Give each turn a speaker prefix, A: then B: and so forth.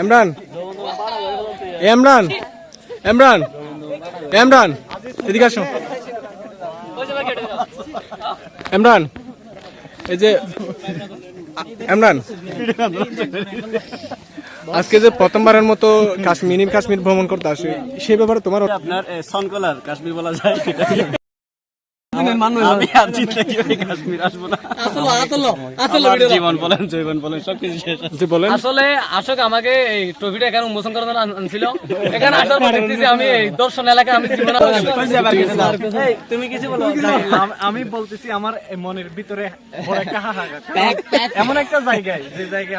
A: এমরান এমরান এমরান এমরান এদিকে আসো। এমরান এই যে এমরান আজকে যে প্রথমবারের মতো কাশ্মীর কাশ্মীর ভ্রমণ করতে আসে, সেই ব্যাপারে তোমার
B: আপনার সনকলার, কাশ্মীর বলা যায়। আমি আর জিতলে কি কাশ্মীর আসব না? জীবন বলেন জৈবন বলেন সবকিছু শেষ
A: যে বলেন।
C: আসলে আশোক আমাকে এই ট্রফিটা এখানে উন্মোচন করার জন্য আন- আনছিল। এখানে আসার পর দেখতেছি আমি এই দর্শন এলাকায় আমি জীবনে
B: তুমি কিছু বলো। আমি বলতেছি আমার মনের ভিতরে বড় একটা হাহাকার। এমন একটা জায়গায় যে জায়গায়